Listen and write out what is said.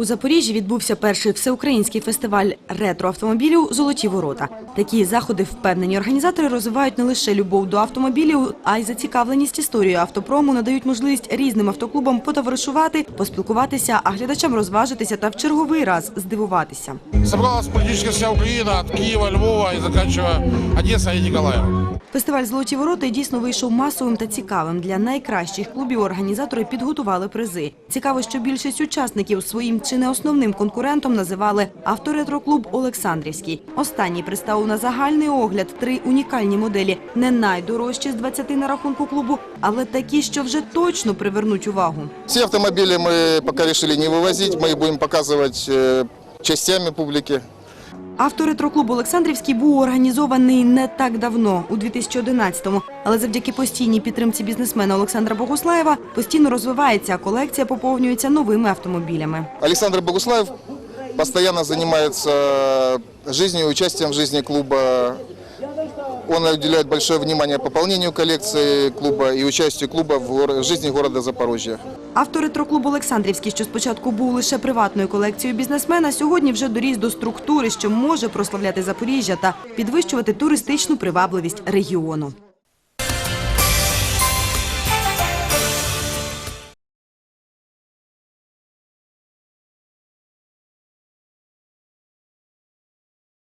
У Запоріжжі відбувся перший всеукраїнський фестиваль ретроавтомобілів Золоті ворота. Такі заходи впевнені організатори розвивають не лише любов до автомобілів, а й зацікавленість історією автопрому, надають можливість різним автоклубам потоваришувати, поспілкуватися, а глядачам розважитися та в черговий раз здивуватися. Собралась практически вся Украина от Киева, Львова и заканчивая Одесса и Николаевым. Фестиваль Золоті ворота дійсно вийшов масовим та цікавим. Для найкращих клубів організатори підготували призи. Цікаво, що більшість учасників своїм чи не основним конкурентом називали авторетроклуб Олександрівський. Останній представив на загальний огляд три унікальні моделі, не найдорожчі з 20 на рахунку клубу, але такі, що вже точно привернуть увагу. Все автомобили мы пока решили не вывозить, мы их будем показывать э, частями публике. Авторетроклуб Олександрівський був організований не так давно, у 2011-му. Але завдяки постійній підтримці бізнесмена Олександра Богуслаєва постійно розвивається, колекція поповнюється новими автомобілями. Олександр Богуслаєв постоянно займається жизнью, участием в житті клуба. Он уделяет большое внимание пополнению коллекции клуба и участию клуба в жизни города Запорожья. Авторетроклуб Олександрівський, що спочатку був лише приватною колекцією бізнесмена, сьогодні вже доріс до структури, що може прославляти Запоріжжя та підвищувати туристичну привабливість регіону.